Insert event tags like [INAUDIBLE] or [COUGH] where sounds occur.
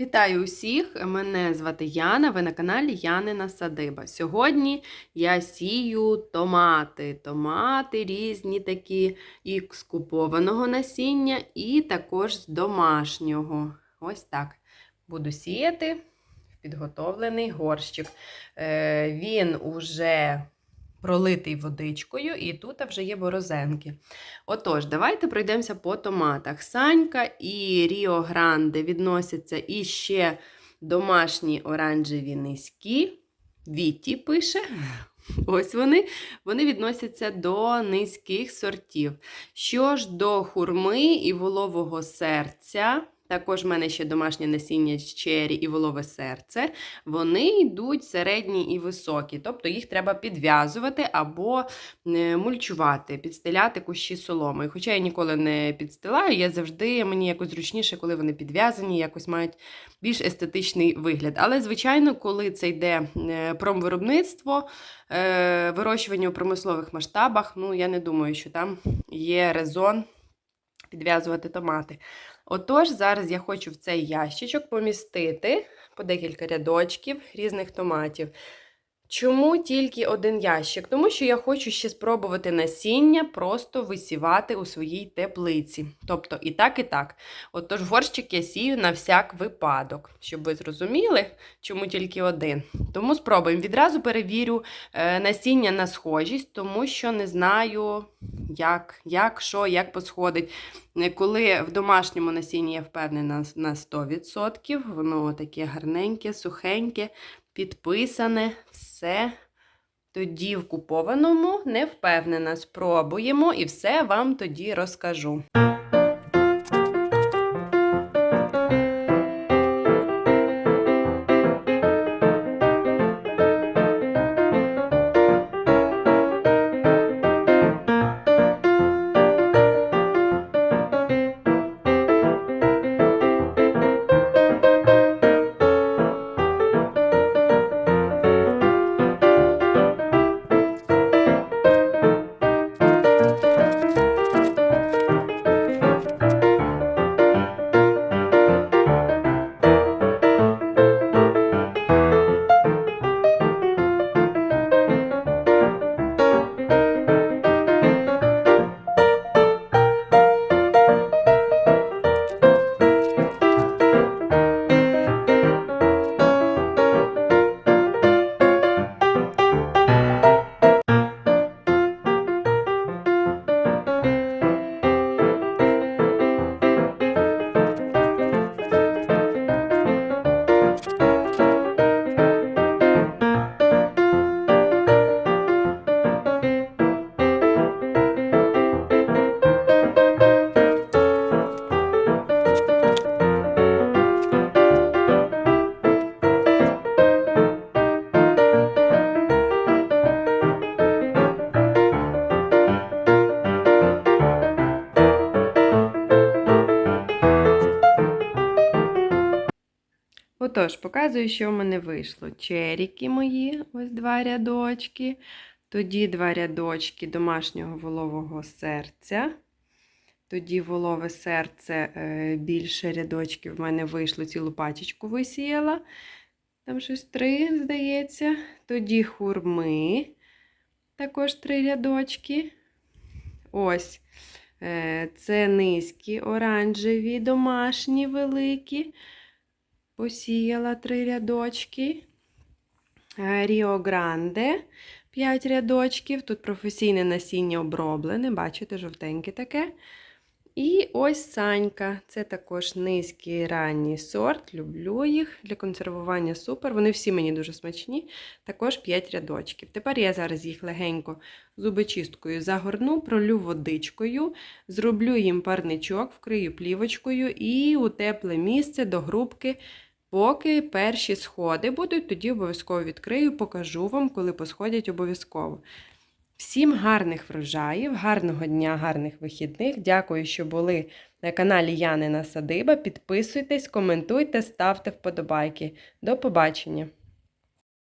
Вітаю усіх! Мене звати Яна, ви на каналі Янина Садиба. Сьогодні я сію томати. Томати різні такі, і з купованого насіння, і також з домашнього. Ось так. Буду сіяти в підготовлений горщик. Е, Він уже пролитий водичкою, і тут вже є борозенки. Отож, давайте пройдемося по томатах. Санька і Ріо Гранде відносяться і ще домашні оранжеві низькі. Віті пише. [LAUGHS] Ось вони. Вони відносяться до низьких сортів. Що ж до хурми і волового серця, також в мене ще домашнє насіння чері і волове серце. Вони йдуть середні і високі, тобто їх треба підв'язувати або е, мульчувати, підстеляти кущі соломою. Хоча я ніколи не підстилаю, я завжди мені якось зручніше, коли вони підв'язані, якось мають більш естетичний вигляд. Але, звичайно, коли це йде е, промвиробництво, е, вирощування у промислових масштабах, ну я не думаю, що там є резон підв'язувати томати. Отож, зараз я хочу в цей ящичок помістити по декілька рядочків різних томатів. Чому тільки один ящик? Тому що я хочу ще спробувати насіння просто висівати у своїй теплиці. Тобто і так, і так. Отож, горщик я сію на всяк випадок, щоб ви зрозуміли, чому тільки один. Тому спробуємо. Відразу перевірю е, насіння на схожість, тому що не знаю, як, як що, як посходить. Е, Коли в домашньому насінні я впевнена на 100%, воно таке гарненьке, сухеньке, підписане, все. Тоді в купованому не впевнена. Спробуємо і все вам тоді розкажу. Отож, показую, що в мене вийшло. Черіки мої, ось два рядочки. Тоді два рядочки домашнього волового серця. Тоді волове серце е, більше рядочків в мене вийшло, цілу пачечку висіяла. Там щось три, здається. Тоді хурми, також три рядочки. Ось. е, Це низькі, оранжеві, домашні, великі. Посіяла три рядочки. Ріо Гранде 5 рядочків. Тут професійне насіння оброблене, бачите, жовтеньке таке. І ось санька. Це також низький ранній сорт. Люблю їх для консервування супер. Вони всі мені дуже смачні. Також 5 рядочків. Тепер я зараз їх легенько зубочисткою загорну, пролю водичкою, зроблю їм парничок, вкрию плівочкою і у тепле місце до грубки. Поки перші сходи будуть, тоді обов'язково відкрию, покажу вам, коли посходять обов'язково. Всім гарних врожаїв, гарного дня, гарних вихідних. Дякую, що були на каналі Янина Садиба. Підписуйтесь, коментуйте, ставте вподобайки. До побачення!